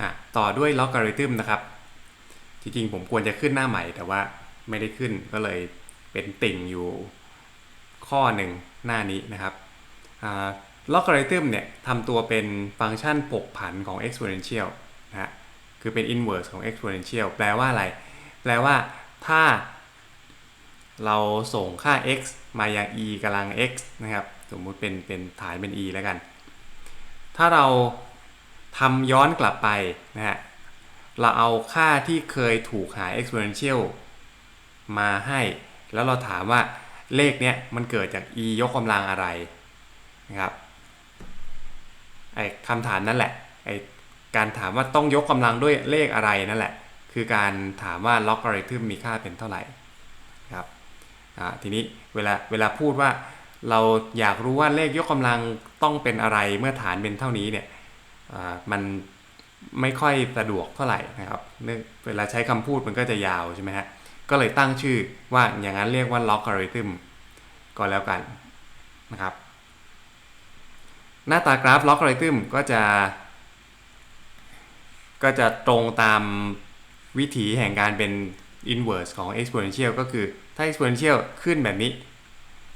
อะต่อด้วยล็อกการิทึมนะครับ จริงๆผมควรจะขึ้นหน้าใหม่ แต่ว่าไม่ได้ขึ้นก็เลยเป็นติ่งอยู่ข้อหนึ่งหน้านี้นะครับล็อกการิทึมเนี่ยทำตัวเป็นฟังก์ชันผกผันของ exponential นะฮะคือเป็น inverse ของ exponential แปลว่าอะไร แปลว่าถ้าเราส่งค่า x มายัง e กำลัง x นะครับ สมมุติเป็นเป็นฐานเป็น e แล้วกัน ถ้าเรา ทำย้อนกลับไปนะฮะเราเอาค่าที่เคยถูกหา exponential มาให้ แล้วเราถามว่าเลขเนี้ยมันเกิดจาก e ยกกำลังอะไรนะครับไอ้คำถามนั่นแหละไอ้การถามว่าต้องยกกำลังด้วยเลขอะไรนั่นแหละ คือการถามว่าล็อกการิทึมมีค่าเป็นเท่าไหร่ครับทีนี้เวลาเวลาพูดว่าเราอยากรู้ว่าเลขยกกำลังต้องเป็นอะไรเมื่อฐานเป็นเท่านี้เนี่ย มันไม่ค่อยสะดวกเท่าไหร่นะครับเวลาใช้คำพูดมันก็จะยาวใช่ไหมฮะ ก็เลยตั้งชื่อว่าอย่างนั้นเรียกว่าล็อกการิทึมก็แล้วกันนะครับ หน้าตากราฟล็อกการิทึมก็จะ ก็จะตรงตามวิถีแห่งการเป็น inverse ของ exponential ก็คือถ้า exponential ขึ้นแบบนี้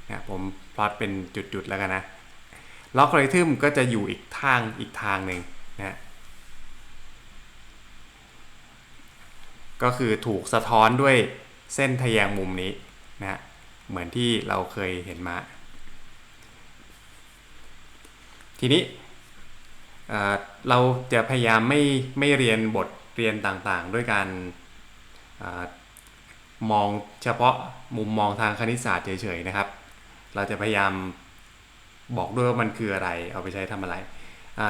นะผมพลอตเป็นจุด ๆ แล้วกันนะ ล็อกการิทึมก็จะอยู่อีกทางอีกทางหนึ่งนะก็คือถูกสะท้อนด้วยเส้นทะแยงมุมนี้นะเหมือนที่เราเคยเห็นมา ทีนี้เราจะพยายามไม่ไม่เรียนบทเรียนต่างๆ ด้วยการมองเฉพาะมุมมองทางคณิตศาสตร์เฉยๆนะครับ เราจะพยายาม บอกด้วยว่ามันคืออะไร เอาไปใช้ทำอะไร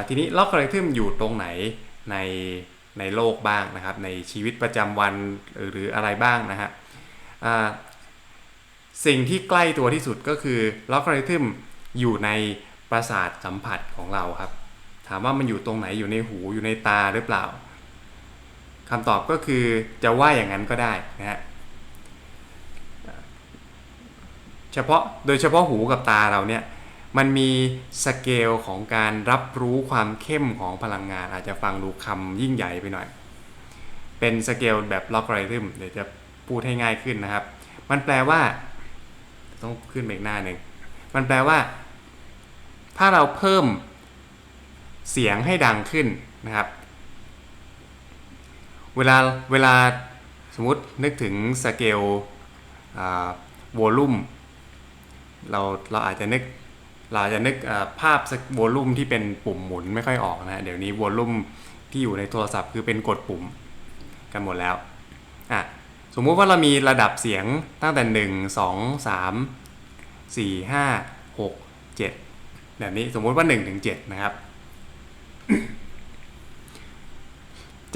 ทีนี้ล็อกกริทึมอยู่ตรงไหนในในโลกบ้างนะครับ ในชีวิตประจำวันหรืออะไรบ้างนะฮะสิ่งที่ใกล้ตัวที่สุดก็คือล็อกกริทึมอยู่ในประสาทสัมผัสของเราครับ ถามว่ามันอยู่ตรงไหนอยู่ในหูอยู่ในตาหรือเปล่าคำตอบก็คือจะว่าอย่างนั้นก็ได้นะฮะเฉพาะโดยเฉพาะหูกับตาเราเนี่ย มันมีสเกลของการรับรู้ความเข้มของพลังงาน อาจจะฟังดูคำยิ่งใหญ่ไปหน่อย เป็นสเกลแบบล็อกไรทึมเดี๋ยวจะพูดให้ง่ายขึ้นนะครับ มันแปลว่า ต้องขึ้นไปอีกหน้าหนึ่ง มันแปลว่า ถ้าเราเพิ่มเสียงให้ดังขึ้นนะครับ เวลาเวลาสมมตินึกถึงสเกลวอลลุ่มเราเราอาจจะนึก เราจะนึกภาพวอลลุ่มที่เป็นปุ่มหมุนไม่ค่อยออกนะเดี๋ยวนี้วอลลุ่มที่อยู่ในโทรศัพท์คือเป็นกดปุ่มกันหมดแล้วอะสมมุติว่าเรามีระดับเสียงตั้งแต่ 1 2 3 4 5 6 7 แบบนี้สมมุติว่า 1 ถึง 7 นะครับ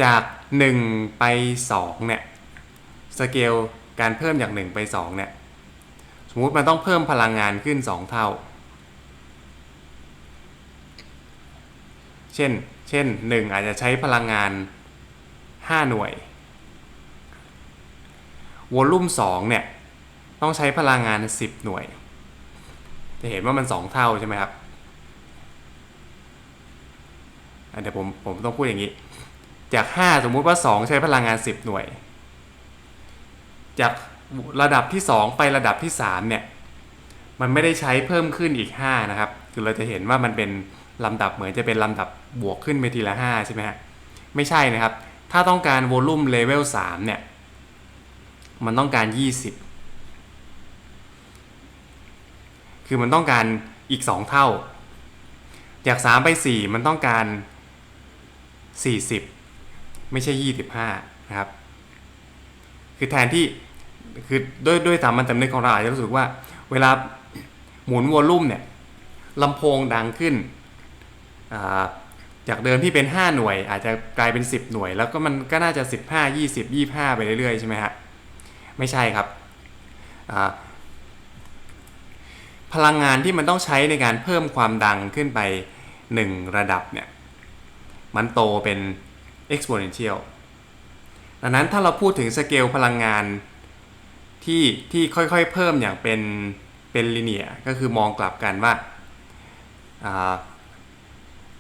จาก 1 ไป 2 เนี่ย สเกลการเพิ่มจาก 1 ไป 2 เนี่ย สมมุติมันต้องเพิ่มพลังงานขึ้น 2 เท่า เช่น เช่น 1 อาจจะใช้พลังงาน 5 หน่วยวอลลุ่ม2เนี่ยต้องใช้พลังงาน 10 หน่วย จะเห็นว่ามัน 2 เท่าใช่ไหมครับเดี๋ยวผมผมต้องพูดอย่างนี้ จาก 5 สมมุติว่า 2 ใช้พลังงาน 10 หน่วย จากระดับที่ 2 ไประดับที่ 3 เนี่ย มันไม่ได้ใช้เพิ่มขึ้นอีก 5 นะครับ คือเราจะเห็นว่ามันเป็น ลำดับเหมือนจะเป็นลำดับบวกขึ้นไปทีละ 5 ใช่ไหมฮะ ไม่ใช่นะครับ ถ้าต้องการโวลูมเลเวล3เนี่ย มันต้องการ 20 คือมันต้องการอีก 2 เท่า จาก 3 ไป 4 มันต้องการ 40 ไม่ใช่ 25 นะครับ คือแทนที่คือด้วยด้วยสามัญสำนึกของเราอาจจะรู้สึกว่า เวลาหมุนวอลลุ่มเนี่ยลำโพงดังขึ้น จากเดิมที่เป็น 5 หน่วย อาจจะกลายเป็น 10 หน่วย แล้วก็มันก็น่าจะ 15 20 25 ไปเรื่อยๆ ใช่ไหมฮะไม่ใช่ครับ พลังงานที่มันต้องใช้ในการเพิ่มความดังขึ้นไป 1 ระดับเนี่ยมันโตเป็น exponential ดังนั้นถ้าเราพูดถึงสเกลพลังงานที่ที่ค่อยๆเพิ่มอย่างเป็นเป็นลิเนียก็คือมองกลับกันว่า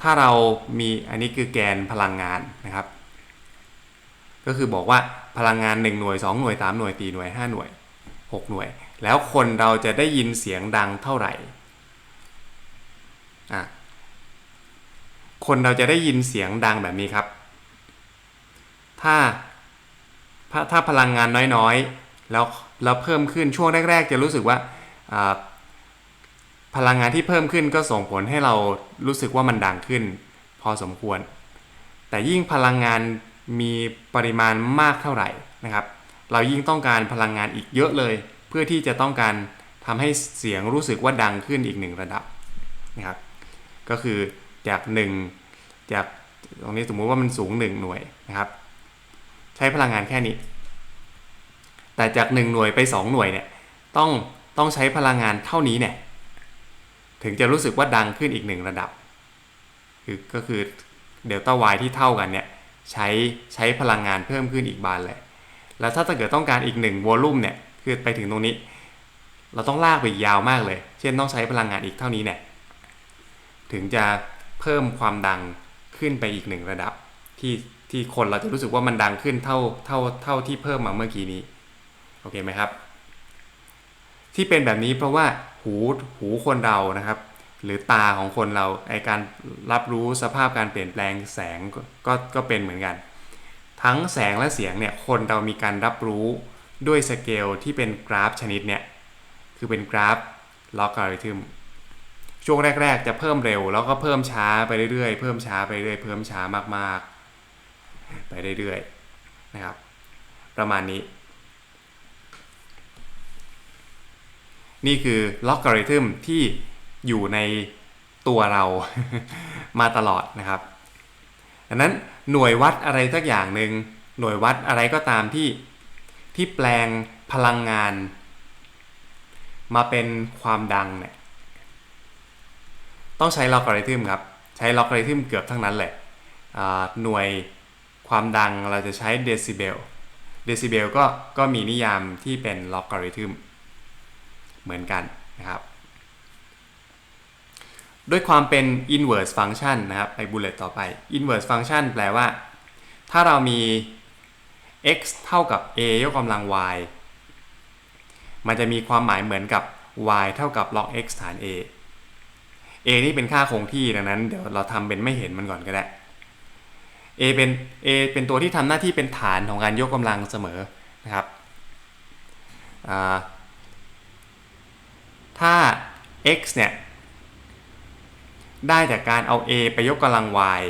ถ้าเรามีอันนี้คือแกนพลังงานนะครับ ก็คือบอกว่าพลังงาน 1 หน่วย 2 หน่วย 3 หน่วย 4 หน่วย 5 หน่วย 6 หน่วย แล้วคนเราจะได้ยินเสียงดังเท่าไหร่อะคนเราจะได้ยินเสียงดังแบบนี้ครับ ถ้าถ้าพลังงานน้อยๆ แล้วแล้วเพิ่มขึ้นช่วงแรก ๆ จะรู้สึกว่าอ่า พลังงานที่เพิ่มขึ้นก็ส่งผลให้เรารู้สึกว่ามันดังขึ้น พอสมควร แต่ยิ่งพลังงานมีปริมาณมากเท่าไหร่นะครับ เรายิ่งต้องการพลังงานอีกเยอะเลย เพื่อที่จะต้องการทำให้เสียงรู้สึกว่าดังขึ้นอีกหนึ่งระดับนะครับก็คือจาก 1 จากตรงนี้สมมุติว่ามันสูง 1 หน่วยนะครับ ใช้พลังงานแค่นี้ แต่จาก 1 หน่วยไป 2 หน่วยเนี่ยต้องต้องใช้พลังงานเท่านี้เนี่ย ถึงจะรู้สึกว่าดังขึ้นอีกหนึ่งระดับ คือก็คือเดลต้าวที่เท่ากันเนี่ยใช้ใช้พลังงานเพิ่มขึ้นอีกบานเลย แล้วถ้าเกิดต้องการอีกหนึ่งวอลลุ่มเนี่ยคือไปถึงตรงนี้ เราต้องลากไปยาวมากเลย เช่นต้องใช้พลังงานอีกเท่านี้เนี่ยถึงจะเพิ่มความดังขึ้นไปอีกหนึ่งระดับ ที่ที่คนเราจะรู้สึกว่ามันดังขึ้นเท่าเท่าเท่าที่เพิ่มมาเมื่อกี้นี้ โอเคไหมครับ ที่เป็นแบบนี้เพราะว่าหูหูคนเรานะครับ หรือตาของคนเราไอการรับรู้สภาพการเปลี่ยนแปลงแสงก็ก็เป็นเหมือนกัน ทั้งแสงและเสียงเนี่ยคนเรามีการรับรู้ด้วยสเกลที่เป็นกราฟชนิดเนี่ยคือเป็นกราฟล็อกการิทึมช่วงแรก ๆ จะเพิ่มเร็ว แล้วก็เพิ่มช้าไปเรื่อยๆ เพิ่มช้าไปเรื่อยเพิ่มช้ามากๆ ไปเรื่อยๆนะครับ ประมาณนี้ นี่คือล็อกการิทึมที่อยู่ในตัวเรามาตลอดนะครับดังนั้นหน่วยวัดอะไรสักอย่างหนึ่งหน่วยวัดอะไรก็ตามที่ที่แปลงพลังงาน มาเป็นความดังเนี่ยต้องใช้ล็อกการิทึมครับ ใช้ล็อกการิทึมเกือบทั้งนั้นแหละหน่วยความดังเราจะใช้เดซิเบลเดซิเบลก็ก็มีนิยามที่เป็นล็อกการิทึม เหมือนกันนะครับ ด้วยความเป็น inverse function นะครับไป bullet ต่อไป inverse function แปลว่า ถ้าเรามี x เท่ากับ a ยกกำลัง y มันจะมีความหมายเหมือนกับ y เท่ากับ log x ฐาน a a นี่เป็นค่าคงที่ดังนั้นเดี๋ยวเราทำเป็นไม่เห็นมันก่อนก็ได้ a เป็น a เป็นตัวที่ทำหน้าที่เป็นฐานของการยกกำลังเสมอนะครับ ถ้า x เนี่ย ได้จากการเอา a ไปยกกำลัง y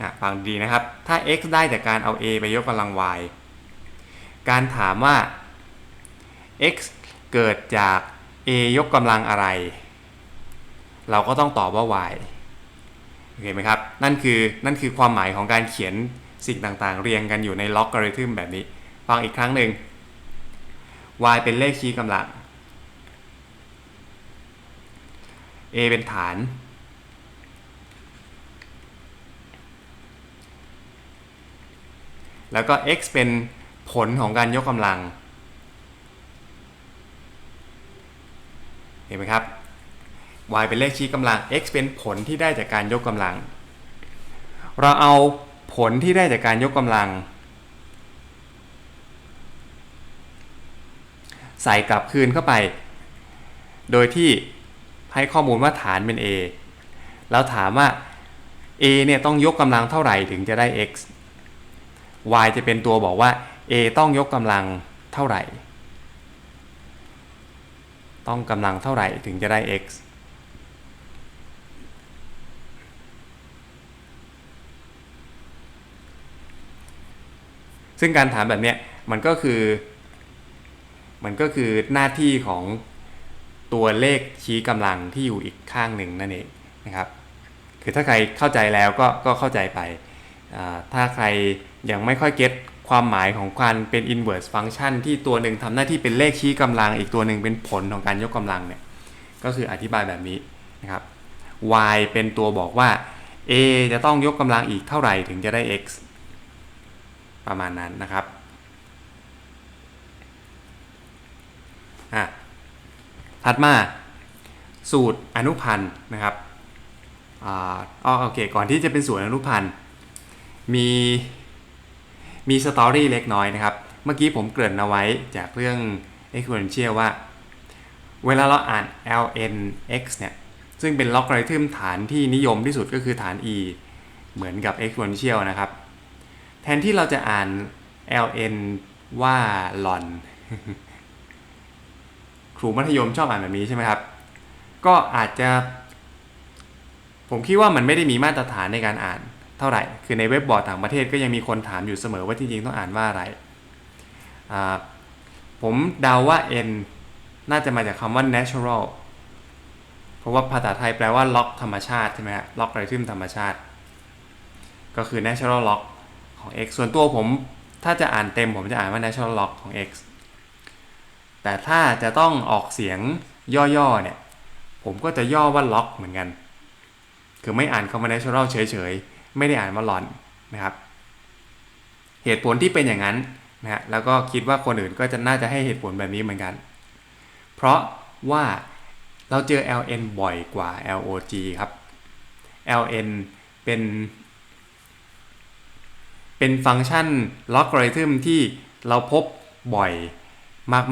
นะฟังดีนะครับ ถ้า x ได้จากการเอา a ไปยกกำลัง y การถามว่า x เกิดจาก a ยกกำลังอะไร เราก็ต้องตอบว่า y โอเคไหมครับ นั่นคือนั่นคือความหมายของการเขียนสิ่งต่างๆ เรียงกันอยู่ในล็อกการิทึมแบบนี้ ฟังอีกครั้งหนึ่ง y เป็นเลขชี้กำลัง a เป็นฐาน แล้วก็ x เป็นผลของการยกกำลัง เห็นไหมครับ y เป็นเลขชี้กำลัง x เป็นผลที่ได้จากการยกกำลัง เราเอาผลที่ได้จากการยกกำลัง ใส่กลับคืนเข้าไป โดยที่ ให้ข้อมูลว่าฐานเป็น a แล้วถามว่า a เนี่ยต้องยกกำลังเท่าไหร่ถึงจะได้ x y จะเป็นตัวบอกว่า a ต้องยกกำลังเท่าไหร่ ต้องกำลังเท่าไหร่ถึงจะได้ x ซึ่งการถามแบบเนี้ยมันก็คือ มันก็คือหน้าที่ของ ตัวเลขชี้กำลังที่อยู่อีกข้างหนึ่งนั่นเองนะครับ คือถ้าใครเข้าใจแล้วก็ก็เข้าใจไป ถ้าใครยังไม่ค่อยเก็ตความหมายของการเป็น inverse function ที่ตัวหนึ่งทำหน้าที่เป็นเลขชี้กำลัง อีกตัวหนึ่งเป็นผลของการยกกำลังเนี่ยก็คืออธิบายแบบนี้นะครับ y เป็นตัวบอกว่า a จะต้องยกกำลังอีกเท่าไหร่ถึงจะได้ x ประมาณนั้นนะครับอะ ถัดมาสูตรอนุพันธ์นะครับอ่าอ๋อโอเค ก่อนที่จะเป็นสูตรอนุพันธ์มีมีสตอรี่เล็กน้อยนะครับ เมื่อกี้ผมเกริ่นเอาไว้จากเรื่อง exponential ว่า เวลาเราอ่าน ln(x) เนี่ย ซึ่งเป็นล็อกไรทึมฐานที่นิยมที่สุดก็คือฐาน e เหมือนกับ exponential นะครับ แทนที่เราจะอ่าน ln ว่า ln ครูมัธยมชอบอ่านแบบนี้ใช่ไหมครับ ก็อาจจะ ผมคิดว่ามันไม่ได้มีมาตรฐานในการอ่านเท่าไหร่ คือในเว็บบอร์ดต่างประเทศก็ยังมีคนถามอยู่เสมอว่าจริงๆต้องอ่านว่าอะไร ผมเดาว่า n น่าจะมาจากคำว่า natural เพราะว่าภาษาไทยแปลว่าล็อกธรรมชาติใช่ไหมฮะล็อกไรทึมธรรมชาติ ก็คือ natural lock ของ x ส่วนตัวผมถ้าจะอ่านเต็มผมจะอ่านว่า natural lock ของ x แต่ถ้าจะต้องออกเสียงย่อๆเนี่ย ผมก็จะย่อว่า lock เหมือนกัน คือไม่อ่านคำว่า natural เฉยๆ ไม่ได้อ่านว่า lon นะครับ เหตุผลที่เป็นอย่างนั้นนะฮะแล้วก็คิดว่าคนอื่นก็จะน่าจะให้เหตุผลแบบนี้เหมือนกัน เพราะว่าเราเจอ ln บ่อยกว่า log ครับ ln เป็น เป็นฟังก์ชันล็อกริทึมที่เราพบบ่อย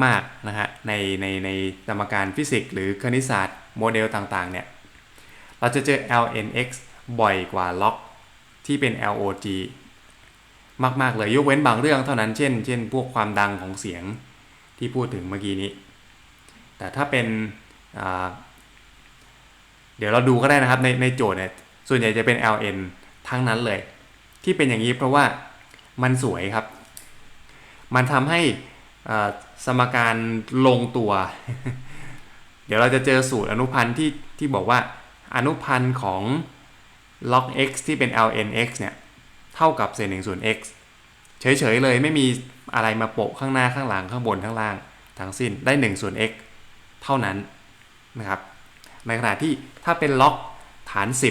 มากๆนะฮะในในในสมการฟิสิกส์หรือคณิตศาสตร์โมเดลต่างๆเนี่ยเราจะเจอ lnx บ่อยกว่าล็อกที่เป็น log มาก ๆ เลยยกเว้นบางเรื่องเท่านั้นเช่น เช่น พวกความดังของเสียงที่พูดถึงเมื่อกี้นี้ แต่ถ้าเป็นเดี๋ยวเราดูก็ได้นะครับในในโจทย์เนี่ยส่วนใหญ่จะเป็น ln ทั้งนั้นเลย ที่เป็นอย่างนี้เพราะว่ามันสวยครับ มันทำให้ สมการลงตัว เดี๋ยวเราจะเจอสูตรอนุพันธ์ที่ที่บอกว่าอนุพันธ์ของ log x ที่เป็น ln x เนี่ย เท่ากับเศษหนึ่งส่วน x เฉยๆเลยไม่มีอะไรมาโปะข้างหน้าข้างหลังข้างบนข้างล่างทั้งสิ้นได้1ส่วน x เท่านั้นนะครับในขณะที่ถ้าเป็นล็อกฐาน 10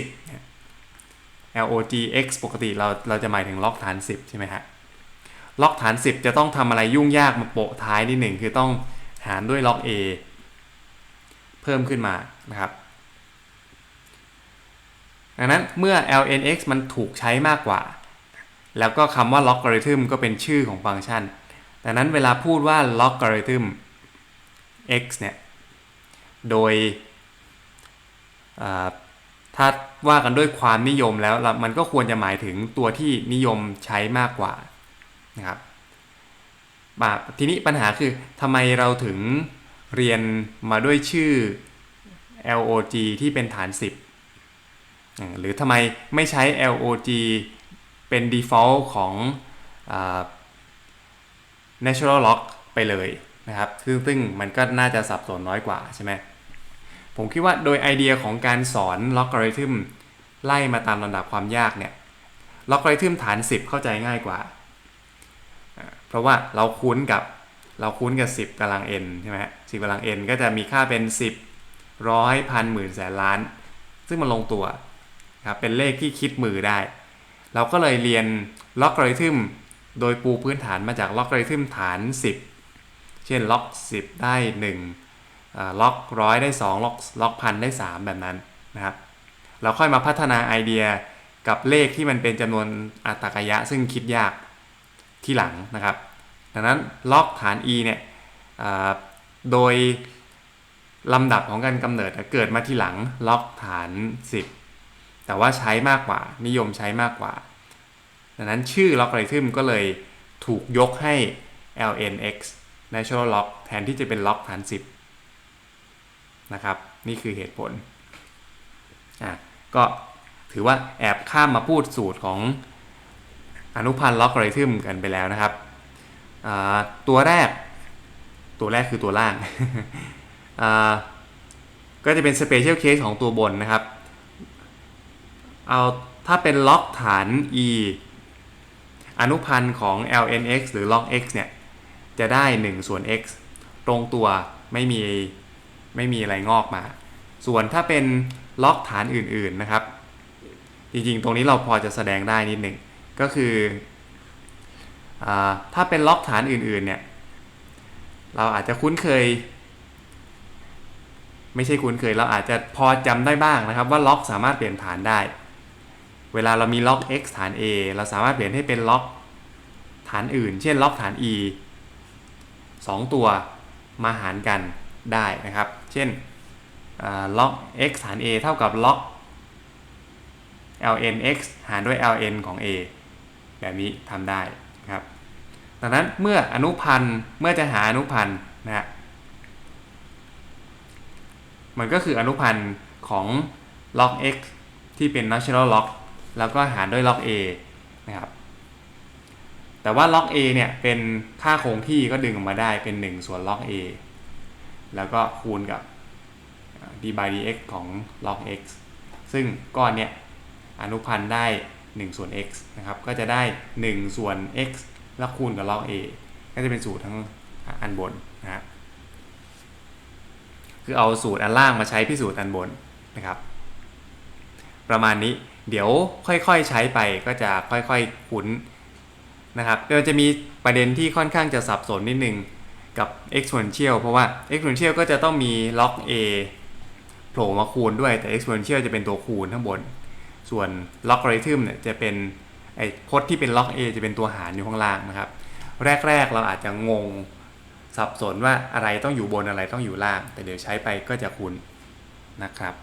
log x ปกติเราเราจะหมายถึงล็อกฐาน 10 ใช่ไหมฮะ ล็อกฐาน 10 จะต้องทำอะไรยุ่งยากมาโปะท้ายนิดหนึ่งคือต้องหารด้วยล็อก a เพิ่มขึ้นมานะครับดังนั้นเมื่อ lnx มันถูกใช้มากกว่า แล้วก็คำว่า logarithm ก็เป็นชื่อของฟังก์ชันดังนั้นเวลาพูดว่า logarithm x เนี่ย โดยถ้าว่ากันด้วยความนิยมแล้วมันก็ควรจะหมายถึงตัวที่นิยมใช้มากกว่า นะครับทีนี้ปัญหาคือทำไมเราถึงเรียนมาด้วยชื่อ log ที่เป็นฐาน 10 หรือทำไมไม่ใช้ log เป็น default ของ natural log ไปเลยนะครับซึ่งซึ่งมันก็น่าจะสับสนน้อยกว่าใช่ไหมผมคิดว่าโดยไอเดียของการสอน logarithm ไล่มาตามลำดับความยากเนี่ย logarithm ฐาน 10 เข้าใจง่ายกว่า เพราะว่าเราคุ้นกับเราคุ้นกับ 10กำลัง n ใช่ไหมสิบกำลัง n ก็จะมีค่าเป็น 10ร้อยพันหมื่นแสนล้าน ซึ่งมันลงตัวครับเป็นเลขที่คิดมือได้ เราก็เลยเรียนล็อกริทึมโดยปูพื้นฐานมาจากล็อกริทึมฐาน 10 เช่นล็อก 10 ได้1ล็อกร้อยได้2ล็อกล็อกพันได้ 3 แบบนั้นนะครับ เราค่อยมาพัฒนาไอเดียกับเลขที่มันเป็นจำนวนอัตรกยะซึ่งคิดยาก ที่หลังนะครับ ดังนั้นล็อกฐาน e เนี่ยโดยลำดับของการกำเนิดเกิดมาที่หลังล็อกฐาน 10 แต่ว่าใช้มากกว่านิยมใช้มากกว่า ดังนั้นชื่อล็อกไรทึมก็เลยถูกยกให้ lnx natural lock แทนที่จะเป็นล็อกฐาน 10 นะครับ นี่คือเหตุผลอะก็ถือว่าแอบข้ามมาพูดสูตรของ อนุพันธ์ล็อกไรทึมกันไปแล้วนะครับ ตัวแรก ตัวแรกคือตัวล่าง ก็จะเป็นสเปเชียลเคสของตัวบนนะครับ เอาถ้าเป็นล็อกฐาน e อนุพันธ์ของ lnx หรือ log x เนี่ย จะได้ 1 ส่วน x ตรงตัวไม่มีไม่มีอะไรงอกมา ส่วนถ้าเป็นล็อกฐานอื่นๆนะครับ จริงๆ ตรงนี้เราพอจะแสดงได้นิดหนึ่ง ก็คืออถ้าเป็นล็อกฐานอื่นๆเนี่ย เราอาจจะคุ้นเคย ไม่ใช่คุ้นเคย เราอาจจะพอจำได้บ้างนะครับ ว่าล็อกสามารถเปลี่ยนฐานได้ เวลาเรามีล็อก x ฐาน a เราสามารถเปลี่ยนให้เป็นล็อกฐานอื่น เช่นล็อกฐาน e สองตัวมาหารกันได้นะครับ เช่นล็อก x ฐาน a เท่ากับล็อก ln x หารด้วย ln ของ a แบบนี้ทำได้นะครับ ดังนั้นเมื่ออนุพันธ์เมื่อจะหาอนุพันธ์นะฮะมันก็คืออนุพันธ์ของ log x ที่เป็น natural log แล้วก็หารด้วย log a นะครับแต่ว่า log a เนี่ยเป็นค่าคงที่ก็ดึงออกมาได้เป็น 1 ส่วน log a แล้วก็คูณกับ d by dx ของ log x ซึ่งก้อนเนี่ยอนุพันธ์ได้ 1 ส่วน x นะครับ ก็จะได้ 1 ส่วน x แล้วคูณกับ log a ก็จะเป็นสูตรทั้งอันบนนะฮะคือเอาสูตรอันล่างมาใช้พิสูจน์อันบนนะครับ ประมาณนี้เดี๋ยวค่อยๆใช้ไปก็จะค่อยๆคุ้นนะครับเดี๋ยวจะมีประเด็นที่ค่อนข้างจะสับสนนิดนึงกับ exponential เพราะว่า exponential ก็จะต้องมี log a โผล่มาคูณด้วยแต่ exponential จะเป็นตัวคูณข้างบน ส่วนล็อกอริทึมเนี่ยจะเป็นไอ้พจน์ที่เป็นล็อก a จะเป็นตัวหารอยู่ข้างล่างนะครับ แรก ๆ เราอาจจะงงสับสนว่าอะไรต้องอยู่บนอะไรต้องอยู่ล่าง แต่เดี๋ยวใช้ไปก็จะคุ้นนะครับ